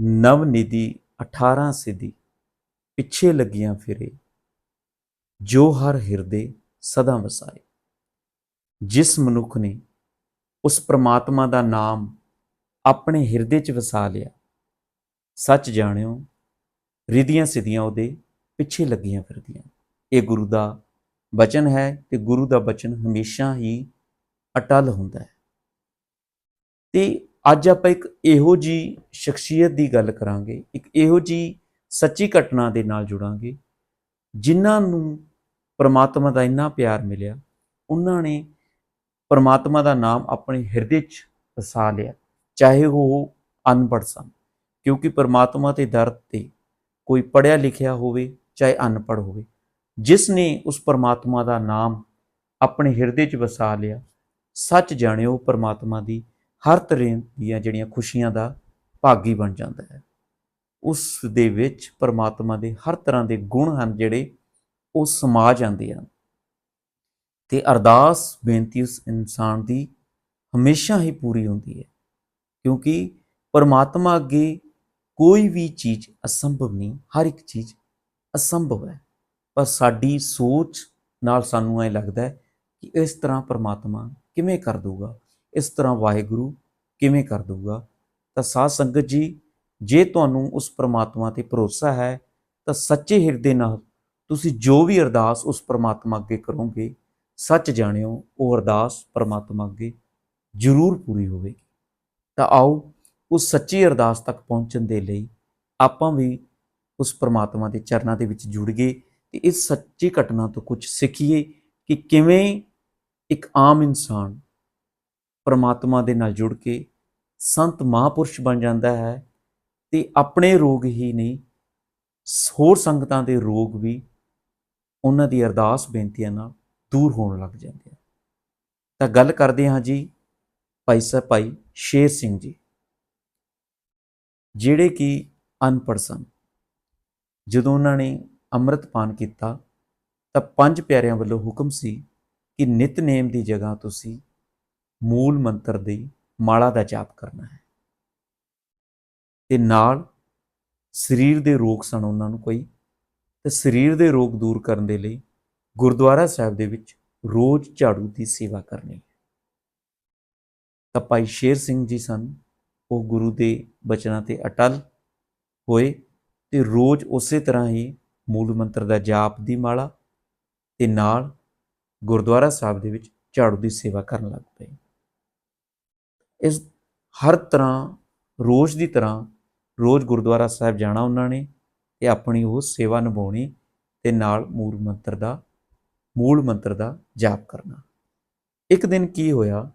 ਨਵ ਨਿਧੀ 18 ਸਿਧੀ, ਪਿੱਛੇ ਲੱਗੀਆਂ ਫਿਰੇ, ਜੋ ਹਰ ਹਿਰਦੇ ਸਦਾ ਵਸਾਏ। ਜਿਸ ਮਨੁੱਖ ਨੇ ਉਸ ਪ੍ਰਮਾਤਮਾ ਦਾ ਨਾਮ ਆਪਣੇ ਹਿਰਦੇ 'ਚ ਵਸਾ ਲਿਆ, ਸੱਚ ਜਾਣਿਓ, ਰਿਧੀਆਂ ਸਿਧੀਆਂ ਉਹਦੇ ਪਿੱਛੇ ਲੱਗੀਆਂ ਫਿਰਦੀਆਂ। ਇਹ ਗੁਰੂ ਦਾ ਬਚਨ ਹੈ ਤੇ ਗੁਰੂ ਦਾ ਬਚਨ ਹਮੇਸ਼ਾ ਹੀ ਅਟਲ ਹੁੰਦਾ ਹੈ। ਤੇ ਅੱਜ ਆਪਾਂ ਇੱਕ ਇਹੋ ਜੀ ਸ਼ਖਸੀਅਤ ਦੀ ਗੱਲ ਕਰਾਂਗੇ, ਇੱਕ ਇਹੋ ਜੀ ਸੱਚੀ ਘਟਨਾ ਦੇ ਨਾਲ ਜੁੜਾਂਗੇ, ਜਿਨ੍ਹਾਂ ਨੂੰ ਪਰਮਾਤਮਾ ਦਾ ਇੰਨਾ ਪਿਆਰ ਮਿਲਿਆ, ਉਹਨਾਂ ਨੇ ਪਰਮਾਤਮਾ ਦਾ ਨਾਮ ਆਪਣੇ ਹਿਰਦੇ 'ਚ ਵਸਾ ਲਿਆ, ਚਾਹੇ ਉਹ ਅਨਪੜ੍ਹ ਸਨ, ਕਿਉਂਕਿ ਪਰਮਾਤਮਾ ਦੇ ਦਰ ਤੇ ਕੋਈ ਪੜ੍ਹਿਆ ਲਿਖਿਆ ਹੋਵੇ ਚਾਹੇ ਅਨਪੜ੍ਹ ਹੋਵੇ, ਜਿਸ ਨੇ ਉਸ ਪਰਮਾਤਮਾ ਦਾ ਨਾਮ ਆਪਣੇ ਹਿਰਦੇ 'ਚ ਵਸਾ ਲਿਆ, ਸੱਚ ਜਾਣਿਓ ਪਰਮਾਤਮਾ ਦੀ ਹਰ ਤਰ੍ਹਾਂ ਦੀਆਂ ਜਿਹੜੀਆਂ ਖੁਸ਼ੀਆਂ ਦਾ ਭਾਗੀ ਬਣ ਜਾਂਦਾ ਹੈ। ਉਸ ਦੇ ਵਿੱਚ ਪਰਮਾਤਮਾ ਦੇ ਹਰ ਤਰ੍ਹਾਂ ਦੇ ਗੁਣ ਹਨ ਜਿਹੜੇ ਉਹ ਸਮਾ ਜਾਂਦੇ ਹਨ। ਤੇ ਅਰਦਾਸ, ਬੇਨਤੀ ਉਸ ਇਨਸਾਨ ਦੀ ਹਮੇਸ਼ਾ ਹੀ ਪੂਰੀ ਹੁੰਦੀ ਹੈ, ਕਿਉਂਕਿ ਪਰਮਾਤਮਾ ਅੱਗੇ ਕੋਈ ਵੀ ਚੀਜ਼ ਅਸੰਭਵ ਨਹੀਂ, ਹਰ ਇੱਕ ਚੀਜ਼ ਅਸੰਭਵ ਹੈ। ਪਰ ਸਾਡੀ ਸੋਚ ਨਾਲ ਸਾਨੂੰ ਐ ਲੱਗਦਾ ਹੈ ਕਿ ਇਸ ਤਰ੍ਹਾਂ ਪਰਮਾਤਮਾ ਕਿਵੇਂ ਕਰ ਦੂਗਾ ਇਸ ਤਰ੍ਹਾਂ ਵਾਹਿਗੁਰੂ ਕਿਵੇਂ ਕਰ ਦਊਗਾ? ਤਾਂ ਸਾਧ ਸੰਗਤ ਜੀ, ਜੇ ਤੁਹਾਨੂੰ ਉਸ ਪਰਮਾਤਮਾ ਤੇ ਭਰੋਸਾ ਹੈ, ਤਾਂ ਸੱਚੇ ਹਿਰਦੇ ਨਾਲ ਤੁਸੀਂ ਜੋ ਵੀ ਅਰਦਾਸ ਉਸ ਪਰਮਾਤਮਾ ਅੱਗੇ ਕਰੋਗੇ, ਸੱਚ ਜਾਣਿਓ, ਉਹ ਅਰਦਾਸ ਪਰਮਾਤਮਾ ਅੱਗੇ ਜ਼ਰੂਰ ਪੂਰੀ ਹੋਵੇਗੀ। ਤਾਂ ਆਓ ਉਸ ਸੱਚੀ ਅਰਦਾਸ ਤੱਕ ਪਹੁੰਚਣ ਦੇ ਲਈ ਆਪਾਂ ਵੀ ਉਸ ਪਰਮਾਤਮਾ ਦੇ ਚਰਨਾਂ ਦੇ ਵਿੱਚ ਜੁੜ ਗਏ ਤੇ ਇਸ ਸੱਚੀ ਘਟਨਾ ਤੋਂ ਕੁਝ ਸਿੱਖੀਏ ਕਿ ਕਿਵੇਂ ਇੱਕ ਆਮ ਇਨਸਾਨ ਪਰਮਾਤਮਾ ਦੇ ਨਾਲ ਜੁੜ ਕੇ ਸੰਤ ਮਹਾਪੁਰਸ਼ ਬਣ ਜਾਂਦਾ ਹੈ ਤੇ ਆਪਣੇ ਰੋਗ ਹੀ ਨਹੀਂ, ਹੋਰ ਸੰਗਤਾਂ ਦੇ ਰੋਗ ਵੀ ਉਹਨਾਂ ਦੀ ਅਰਦਾਸ ਬੇਨਤੀਆਂ ਨਾਲ ਦੂਰ ਹੋਣ ਲੱਗ ਜਾਂਦੇ ਆ। ਤਾਂ ਗੱਲ ਕਰਦੇ ਹਾਂ ਜੀ ਭਾਈ ਸਾਹਿਬ, ਭਾਈ ਸ਼ੇਰ ਸਿੰਘ ਜੀ, ਜਿਹੜੇ ਕਿ ਅਨਪੜ੍ਹ ਸਨ। ਜਦੋਂ ਉਹਨਾਂ ਨੇ ਅੰਮ੍ਰਿਤਪਾਨ ਕੀਤਾ ਤਾਂ ਪੰਜ ਪਿਆਰਿਆਂ ਵੱਲੋਂ ਹੁਕਮ ਸੀ ਕਿ ਨਿਤਨੇਮ ਦੀ ਜਗ੍ਹਾ ਤੁਸੀਂ ਮੂਲ ਮੰਤਰ ਦੀ ਮਾਲਾ ਦਾ ਜਾਪ ਕਰਨਾ ਹੈ। ਤੇ ਨਾਲ ਸਰੀਰ ਦੇ ਰੋਗ ਸਨ ਉਹਨਾਂ ਨੂੰ ਕੋਈ। ਤੇ ਸਰੀਰ ਦੇ ਰੋਗ ਦੂਰ ਕਰਨ ਦੇ ਲਈ ਗੁਰਦੁਆਰਾ ਸਾਹਿਬ ਦੇ ਵਿੱਚ ਰੋਜ਼ ਝਾੜੂ ਦੀ ਸੇਵਾ ਕਰਨੀ ਹੈ। ਤਾਂ ਭਾਈ ਸ਼ੇਰ ਸਿੰਘ ਜੀ ਸਨ, ਉਹ ਗੁਰੂ ਦੇ ਬਚਨਾਂ ਤੇ ਅਟਲ ਹੋਏ ਤੇ ਰੋਜ਼ ਉਸੇ ਤਰ੍ਹਾਂ ਹੀ ਮੂਲ ਮੰਤਰ ਦਾ ਜਾਪ ਦੀ ਮਾਲਾ ਤੇ ਨਾਲ ਗੁਰਦੁਆਰਾ ਸਾਹਿਬ ਦੇ ਵਿੱਚ ਝਾੜੂ ਦੀ ਸੇਵਾ ਕਰਨ ਲੱਗ ਪਏ। ਇਸ ਹਰ ਤਰ੍ਹਾਂ, ਰੋਜ਼ ਦੀ ਤਰ੍ਹਾਂ ਰੋਜ਼ ਗੁਰਦੁਆਰਾ ਸਾਹਿਬ ਜਾਣਾ ਉਹਨਾਂ ਨੇ ਤੇ ਆਪਣੀ ਉਹ ਸੇਵਾ ਨਿਭਾਉਣੀ ਤੇ ਨਾਲ ਮੂਲ ਮੰਤਰ ਦਾ, ਮੂਲ ਮੰਤਰ ਦਾ ਜਾਪ ਕਰਨਾ। ਇੱਕ ਦਿਨ ਕੀ ਹੋਇਆ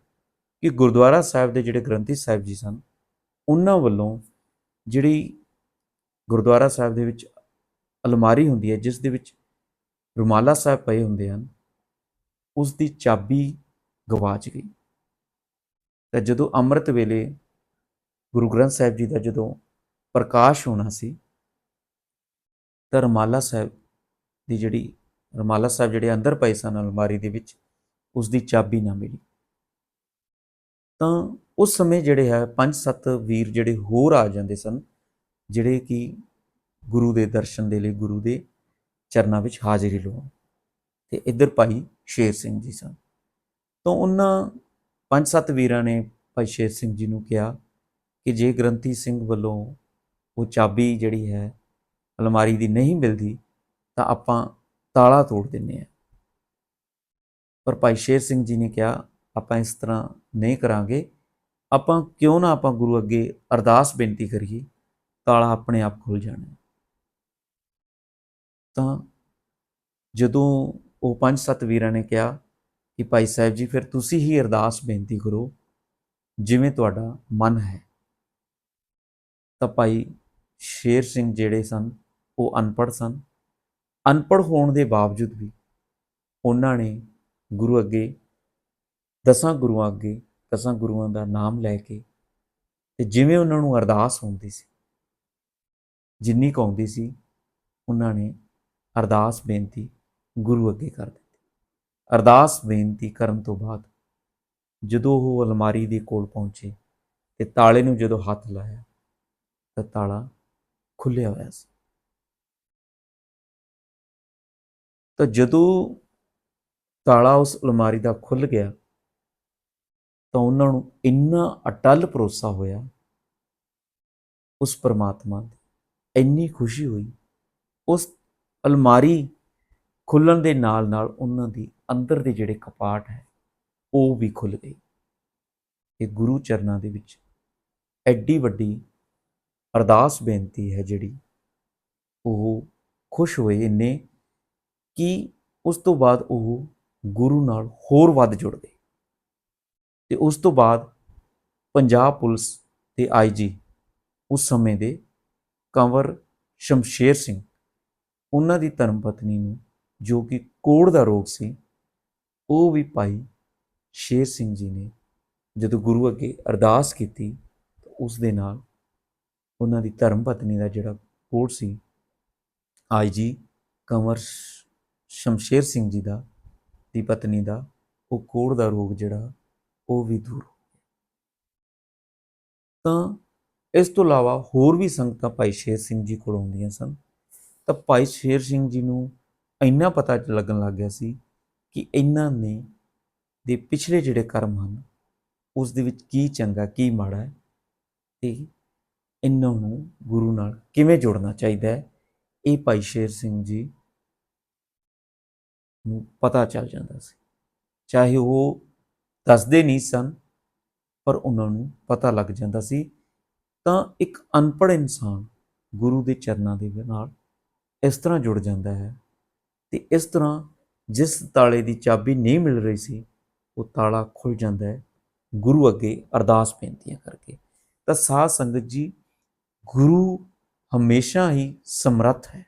ਕਿ ਗੁਰਦੁਆਰਾ ਸਾਹਿਬ ਦੇ ਜਿਹੜੇ ਗ੍ਰੰਥੀ ਸਾਹਿਬ ਜੀ ਸਨ, ਉਹਨਾਂ ਵੱਲੋਂ ਜਿਹੜੀ ਗੁਰਦੁਆਰਾ ਸਾਹਿਬ ਦੇ ਵਿੱਚ ਅਲਮਾਰੀ ਹੁੰਦੀ ਹੈ, ਜਿਸ ਦੇ ਵਿੱਚ ਰੁਮਾਲਾ ਸਾਹਿਬ ਪਏ ਹੁੰਦੇ ਹਨ, ਉਸ ਦੀ ਚਾਬੀ ਗਵਾਚ ਗਈ। ਤਾਂ ਜਦੋਂ ਅੰਮ੍ਰਿਤ ਵੇਲੇ ਗੁਰੂ ਗ੍ਰੰਥ ਸਾਹਿਬ ਜੀ ਦਾ ਜਦੋਂ ਪ੍ਰਕਾਸ਼ ਹੋਣਾ ਸੀ, ਤਾਂ ਰਮਾਲਾ ਸਾਹਿਬ ਦੀ ਜਿਹੜੀ, ਰਮਾਲਾ ਸਾਹਿਬ ਜਿਹੜੇ ਅੰਦਰ ਪਏ ਸਨ ਅਲਮਾਰੀ ਦੇ ਵਿੱਚ ਉਸ ਦੀ ਚਾਬੀ ਨਾ ਮਿਲੀ। ਤਾਂ ਉਸ ਸਮੇਂ ਜਿਹੜੇ ਹੈ, ਪੰਜ ਸੱਤ ਵੀਰ ਜਿਹੜੇ ਹੋਰ ਆ ਜਾਂਦੇ ਸਨ, ਜਿਹੜੇ ਕਿ ਗੁਰੂ ਦੇ ਦਰਸ਼ਨ ਦੇ ਲਈ ਗੁਰੂ ਦੇ ਚਰਨਾਂ ਵਿੱਚ ਹਾਜ਼ਰੀ ਲਵਾਉਣ। ਤੇ ਇੱਧਰ ਭਾਈ ਸ਼ੇਰ ਸਿੰਘ ਜੀ ਸਨ। ਤਾਂ ਉਹਨਾਂ ਪੰਜ ਸੱਤ ਵੀਰਾਂ ਨੇ ਭਾਈ ਸ਼ੇਰ ਸਿੰਘ ਜੀ ਨੂੰ ਕਿਹਾ ਕਿ ਜੇ ਗ੍ਰੰਥੀ ਸਿੰਘ ਵੱਲੋਂ ਉਹ ਚਾਬੀ ਜਿਹੜੀ ਹੈ, ਅਲਮਾਰੀ ਦੀ ਨਹੀਂ ਮਿਲਦੀ, ਤਾਂ ਆਪਾਂ ਤਾਲਾ ਤੋੜ ਦਿੰਨੇ ਆ ਪਰ ਭਾਈ ਸ਼ੇਰ ਸਿੰਘ ਜੀ ਨੇ ਕਿਹਾ, ਆਪਾਂ ਇਸ ਤਰ੍ਹਾਂ ਨਹੀਂ ਕਰਾਂਗੇ। ਆਪਾਂ ਕਿਉਂ ਨਾ ਆਪਾਂ ਗੁਰੂ ਅੱਗੇ ਅਰਦਾਸ ਬੇਨਤੀ ਕਰੀਏ, ਤਾਲਾ ਆਪਣੇ ਆਪ ਖੁੱਲ ਜਾਣਾ। ਤਾਂ ਜਦੋਂ ਉਹ ਪੰਜ ਸੱਤ ਵੀਰਾਂ ਨੇ ਕਿਹਾ ਕਿ ਭਾਈ ਸਾਹਿਬ ਜੀ, ਫਿਰ ਤੁਸੀਂ ਹੀ ਅਰਦਾਸ ਬੇਨਤੀ ਕਰੋ, ਜਿਵੇਂ ਤੁਹਾਡਾ ਮਨ ਹੈ। ਤਾਂ ਭਾਈ ਸ਼ੇਰ ਸਿੰਘ ਜਿਹੜੇ ਸਨ, ਉਹ ਅਨਪੜ੍ਹ ਸਨ। ਅਨਪੜ੍ਹ ਹੋਣ ਦੇ ਬਾਵਜੂਦ ਵੀ ਉਹਨਾਂ ਨੇ ਗੁਰੂ ਅੱਗੇ, ਦਸਾਂ ਗੁਰੂਆਂ ਅੱਗੇ, ਦਸਾਂ ਗੁਰੂਆਂ ਦਾ ਨਾਮ ਲੈ ਕੇ ਤੇ ਜਿਵੇਂ ਉਹਨਾਂ ਨੂੰ ਅਰਦਾਸ ਹੁੰਦੀ ਸੀ, ਜਿੰਨੀ ਕੁ ਆਉਂਦੀ ਸੀ, ਉਹਨਾਂ ਨੇ ਅਰਦਾਸ ਬੇਨਤੀ ਗੁਰੂ ਅੱਗੇ ਕਰ ਦਿੱਤੀ। ਅਰਦਾਸ ਬੇਨਤੀ ਕਰਨ ਤੋਂ ਬਾਅਦ ਜਦੋਂ ਉਹ ਅਲਮਾਰੀ ਦੇ ਕੋਲ ਪਹੁੰਚੇ ਤੇ ਤਾਲੇ ਨੂੰ ਜਦੋਂ ਹੱਥ ਲਾਇਆ ਤਾਂ ਤਾਲਾ ਖੁੱਲਿਆ ਹੋਇਆ ਸੀ। ਤਾਂ ਜਦੋਂ ਤਾਲਾ ਉਸ ਅਲਮਾਰੀ ਦਾ ਖੁੱਲ ਗਿਆ ਤਾਂ ਉਹਨਾਂ ਨੂੰ ਇੰਨਾ ਅਟਲ ਭਰੋਸਾ ਹੋਇਆ, ਉਸ ਪਰਮਾਤਮਾ ਦੀ ਇੰਨੀ ਖੁਸ਼ੀ ਹੋਈ, ਉਸ ਅਲਮਾਰੀ ਖੁੱਲਣ ਦੇ ਨਾਲ ਨਾਲ ਉਹਨਾਂ ਦੀ ਅੰਦਰ ਦੇ ਜਿਹੜੇ ਕਪਾਟ ਹੈ, ਉਹ ਵੀ ਖੁੱਲ ਗਏ। ਇਹ ਗੁਰੂ ਚਰਨਾਂ ਦੇ ਵਿੱਚ ਐਡੀ ਵੱਡੀ ਅਰਦਾਸ ਬੇਨਤੀ ਹੈ ਜਿਹੜੀ ਉਹ ਖੁਸ਼ ਹੋਏ ਇੰਨੇ ਕਿ ਉਸ ਤੋਂ ਬਾਅਦ ਉਹ ਗੁਰੂ ਨਾਲ ਹੋਰ ਵੱਧ ਜੁੜ ਗਏ। ਤੇ ਉਸ ਤੋਂ ਬਾਅਦ ਪੰਜਾਬ ਪੁਲਿਸ ਦੇ ਆਈਜੀ ਉਸ ਸਮੇਂ ਦੇ ਕੰਵਰ ਸ਼ਮਸ਼ੇਰ ਸਿੰਘ, ਉਹਨਾਂ ਦੀ ਧਰਮ ਪਤਨੀ ਨੂੰ ਜੋ ਕਿ ਕੋੜ ਦਾ ਰੋਗ ਸੀ ਉਹ ਵੀ ਭਾਈ ਸ਼ੇਰ ਸਿੰਘ ਜੀ ਨੇ ਜਦੋਂ ਗੁਰੂ ਅੱਗੇ ਅਰਦਾਸ ਕੀਤੀ, ਤਾਂ ਉਸ ਦੇ ਨਾਲ ਉਹਨਾਂ ਦੀ ਧਰਮ ਪਤਨੀ ਦਾ ਜਿਹੜਾ ਕੋੜ ਸੀ ਆਈਜੀ ਕੰਵਰ ਸ਼ਮਸ਼ੇਰ ਸਿੰਘ ਜੀ ਦਾ, ਦੀ ਪਤਨੀ ਦਾ, ਉਹ ਕੋੜ ਦਾ ਰੋਗ ਜਿਹੜਾ, ਉਹ ਵੀ ਦੂਰ ਹੋ ਗਿਆ। ਤਾਂ ਇਸ ਤੋਂ ਇਲਾਵਾ ਹੋਰ ਵੀ ਸੰਗਤਾਂ ਭਾਈ ਸ਼ੇਰ ਸਿੰਘ ਜੀ ਕੋਲ ਆਉਂਦੀਆਂ ਸਨ। ਤਾਂ ਭਾਈ ਸ਼ੇਰ ਸਿੰਘ ਜੀ ਨੂੰ ਇੰਨਾ ਪਤਾ ਲੱਗਣ ਲੱਗ ਗਿਆ ਸੀ ਕਿ ਇਹਨਾਂ ਨੇ ਦੇ ਪਿਛਲੇ ਜਿਹੜੇ ਕਰਮ ਹਨ, ਉਸ ਦੇ ਵਿੱਚ ਕੀ ਚੰਗਾ, ਕੀ ਮਾੜਾ ਹੈ ਤੇ ਇਹਨਾਂ ਨੂੰ ਗੁਰੂ ਨਾਲ ਕਿਵੇਂ ਜੋੜਨਾ ਚਾਹੀਦਾ ਹੈ, ਇਹ ਭਾਈ ਸ਼ੇਰ ਸਿੰਘ ਜੀ ਨੂੰ ਪਤਾ ਚੱਲ ਜਾਂਦਾ ਸੀ। ਚਾਹੇ ਉਹ ਦੱਸਦੇ ਨਹੀਂ ਸਨ, ਪਰ ਉਹਨਾਂ ਨੂੰ ਪਤਾ ਲੱਗ ਜਾਂਦਾ ਸੀ। ਤਾਂ ਇੱਕ ਅਨਪੜ੍ਹ ਇਨਸਾਨ ਗੁਰੂ ਦੇ ਚਰਨਾਂ ਦੇ ਨਾਲ ਇਸ ਤਰ੍ਹਾਂ ਜੁੜ ਜਾਂਦਾ ਹੈ ਤੇ ਇਸ ਤਰ੍ਹਾਂ ਜਿਸ ਤਾਲੇ ਦੀ ਚਾਬੀ ਨਹੀਂ ਮਿਲ ਰਹੀ ਸੀ, ਉਹ ਤਾਲਾ ਖੁੱਲ ਜਾਂਦਾ ਹੈ। ਗੁਰੂ ਅੱਗੇ ਅਰਦਾਸ ਬੇਨਤੀਆਂ ਕਰਕੇ। ਤਾਂ ਸਾਧ ਸੰਗਤ ਜੀ, ਗੁਰੂ ਹਮੇਸ਼ਾ ਹੀ ਸਮਰੱਥ ਹੈ।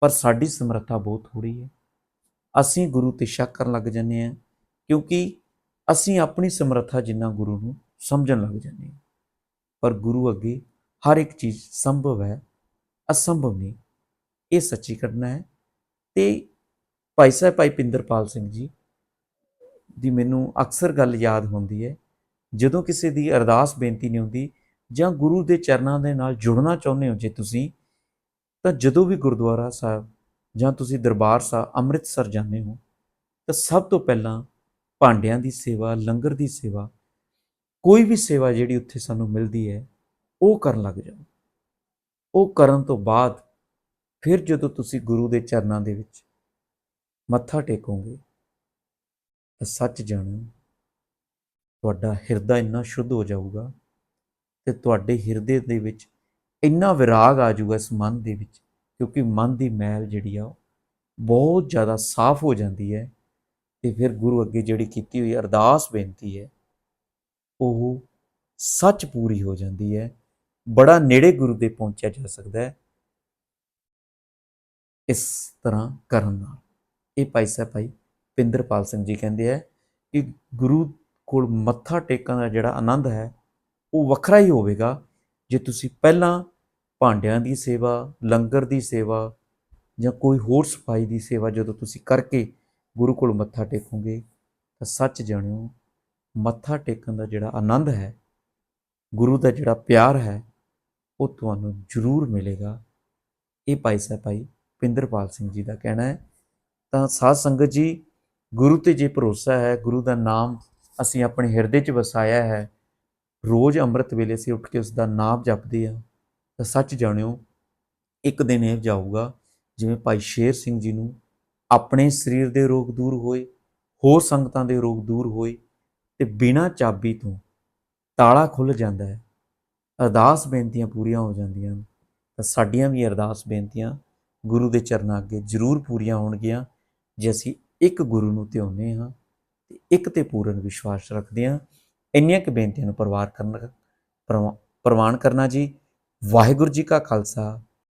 ਪਰ ਸਾਡੀ ਸਮਰੱਥਾ ਬਹੁਤ ਥੋੜੀ ਹੈ। ਅਸੀਂ ਗੁਰੂ ਤੇ ਸ਼ੱਕ ਕਰਨ ਲੱਗ ਜਾਂਦੇ ਹਾਂ, ਕਿਉਂਕਿ ਅਸੀਂ ਆਪਣੀ ਸਮਰੱਥਾ ਜਿੰਨਾ ਗੁਰੂ ਨੂੰ ਸਮਝਣ ਲੱਗ ਜਾਂਦੇ ਹਾਂ। ਪਰ ਗੁਰੂ ਅੱਗੇ ਹਰ ਇੱਕ ਚੀਜ਼ ਸੰਭਵ ਹੈ, ਅਸੰਭਵ ਨਹੀਂ। ਇਹ ਸੱਚੀ ਘਟਨਾ ਹੈ ਤੇ ਭਾਈ ਸਾਹਿਬ, ਭਾਈ ਪਿੰਦਰਪਾਲ ਸਿੰਘ ਜੀ ਦੀ ਮੈਨੂੰ ਅਕਸਰ ਗੱਲ ਯਾਦ ਹੁੰਦੀ ਹੈ। ਜਦੋਂ ਕਿਸੇ ਦੀ ਅਰਦਾਸ ਬੇਨਤੀ ਨਹੀਂ ਹੁੰਦੀ ਜਾਂ ਗੁਰੂ ਦੇ ਚਰਨਾਂ ਦੇ ਨਾਲ ਜੁੜਨਾ ਚਾਹੁੰਦੇ ਹੋ ਜੇ ਤੁਸੀਂ, ਤਾਂ ਜਦੋਂ ਵੀ ਗੁਰਦੁਆਰਾ ਸਾਹਿਬ ਜਾਂ ਤੁਸੀਂ ਦਰਬਾਰ ਸਾਹਿਬ ਅੰਮ੍ਰਿਤਸਰ ਜਾਂਦੇ ਹੋ, ਤਾਂ ਸਭ ਤੋਂ ਪਹਿਲਾਂ ਭਾਂਡਿਆਂ ਦੀ ਸੇਵਾ, ਲੰਗਰ ਦੀ ਸੇਵਾ, ਕੋਈ ਵੀ ਸੇਵਾ ਜਿਹੜੀ ਉੱਥੇ ਸਾਨੂੰ ਮਿਲਦੀ ਹੈ, ਉਹ ਕਰਨ ਲੱਗ ਜਾਓ। ਉਹ ਕਰਨ ਤੋਂ ਬਾਅਦ ਫਿਰ ਜਦੋਂ ਤੁਸੀਂ ਗੁਰੂ ਦੇ ਚਰਨਾਂ ਦੇ ਵਿੱਚ ਮੱਥਾ ਟੇਕੋਗੇ? ਤਾਂ ਸੱਚ ਜਾਣੋ, ਤੁਹਾਡਾ ਹਿਰਦਾ ਇੰਨਾ ਸ਼ੁੱਧ ਹੋ ਜਾਊਗਾ ਤੇ ਤੁਹਾਡੇ ਹਿਰਦੇ ਦੇ ਵਿੱਚ ਇੰਨਾ ਵਿਰਾਗ ਆ ਜਾਊਗਾ ਇਸ ਮਨ ਦੇ ਵਿੱਚ, ਕਿਉਂਕਿ ਮਨ ਦੀ ਮੈਲ ਜਿਹੜੀ ਆ ਉਹ ਬਹੁਤ ਜ਼ਿਆਦਾ ਸਾਫ਼ ਹੋ ਜਾਂਦੀ ਹੈ ਤੇ ਫਿਰ ਗੁਰੂ ਅੱਗੇ ਜਿਹੜੀ ਕੀਤੀ ਹੋਈ ਅਰਦਾਸ ਬੇਨਤੀ ਹੈ, ਉਹ ਸੱਚ ਪੂਰੀ ਹੋ ਜਾਂਦੀ ਹੈ, ਬੜਾ ਨੇੜੇ ਗੁਰੂ ਦੇ ਪਹੁੰਚਿਆ ਜਾ ਸਕਦਾ ਹੈ, ਇਸ ਤਰ੍ਹਾਂ ਕਰਨ ਨਾਲ। ਇਹ ਭਾਈ ਸਾਹਿਬ, ਭਾਈ ਪਿੰਦਰਪਾਲ ਸਿੰਘ ਜੀ ਕਹਿੰਦੇ ਆ ਕਿ ਗੁਰੂ ਕੋਲ ਮੱਥਾ ਟੇਕਣ ਦਾ ਜਿਹੜਾ ਆਨੰਦ ਹੈ, ਉਹ ਵੱਖਰਾ ਹੀ ਹੋਵੇਗਾ। ਜੇ ਤੁਸੀਂ ਪਹਿਲਾਂ ਭਾਂਡਿਆਂ ਦੀ ਸੇਵਾ, ਲੰਗਰ ਦੀ ਸੇਵਾ ਜਾਂ ਕੋਈ ਹੋਰ ਸਫ਼ਾਈ ਦੀ ਸੇਵਾ ਜਦੋਂ ਤੁਸੀਂ ਕਰਕੇ ਗੁਰੂ ਕੋਲ ਮੱਥਾ ਟੇਕੋਗੇ, ਤਾਂ ਸੱਚ ਜਾਣਿਓ, ਮੱਥਾ ਟੇਕਣ ਦਾ ਜਿਹੜਾ ਆਨੰਦ ਹੈ, ਗੁਰੂ ਦਾ ਜਿਹੜਾ ਪਿਆਰ ਹੈ, ਉਹ ਤੁਹਾਨੂੰ ਜ਼ਰੂਰ ਮਿਲੇਗਾ। ਇਹ ਭਾਈ ਸਾਹਿਬ, ਭਾਈ ਪਿੰਦਰਪਾਲ ਸਿੰਘ ਜੀ ਦਾ ਕਹਿਣਾ ਹੈ ਤਾਂ ਸਾਧ ਸੰਗਤ ਜੀ, ਗੁਰੂ ਤੇ ਜੇ ਭਰੋਸਾ ਹੈ, ਗੁਰੂ ਦਾ ਨਾਮ ਅਸੀਂ ਆਪਣੇ ਹਿਰਦੇ 'ਚ ਵਸਾਇਆ ਹੈ, ਰੋਜ਼ ਅੰਮ੍ਰਿਤ ਵੇਲੇ ਅਸੀਂ ਉੱਠ ਕੇ ਉਸ ਦਾ ਨਾਮ ਜਪਦੇ ਆ ਤਾਂ ਸੱਚ ਜਾਣਿਓ, ਇੱਕ ਦਿਨ ਇਹ ਜਾਊਗਾ, ਜਿਵੇਂ ਭਾਈ ਸ਼ੇਰ ਸਿੰਘ ਜੀ ਨੂੰ ਆਪਣੇ ਸਰੀਰ ਦੇ ਰੋਗ ਦੂਰ ਹੋਏ, ਹੋਰ ਸੰਗਤਾਂ ਦੇ ਰੋਗ ਦੂਰ ਹੋਏ, ਤੇ ਬਿਨਾਂ ਚਾਬੀ ਤੋਂ ਤਾਲਾ ਖੁੱਲ ਜਾਂਦਾ ਹੈ, ਅਰਦਾਸ ਬੇਨਤੀਆਂ ਪੂਰੀਆਂ ਹੋ ਜਾਂਦੀਆਂ ਹਨ, ਤਾਂ ਸਾਡੀਆਂ ਵੀ ਅਰਦਾਸ ਬੇਨਤੀਆਂ ਗੁਰੂ ਦੇ ਚਰਨਾਂ ਅੱਗੇ ਜ਼ਰੂਰ ਪੂਰੀਆਂ ਹੋਣਗੀਆਂ ਜੇ ਅਸੀਂ ਇੱਕ ਗੁਰੂ ਨੂੰ ਧਿਆਉਂਦੇ ਹਾਂ ਤੇ ਇੱਕ ਤੇ ਪੂਰਨ ਵਿਸ਼ਵਾਸ ਰੱਖਦੇ ਹਾਂ, ਇੰਨੀਆਂ ਕੁ ਬੇਨਤੀਆਂ ਨੂੰ ਪਰਵਾਰ ਕਰਨ ਪ੍ਰਵਾ- ਪ੍ਰਵਾਨ ਕਰਨਾ ਜੀ। ਵਾਹਿਗੁਰੂ ਜੀ ਕਾ ਖਾਲਸਾ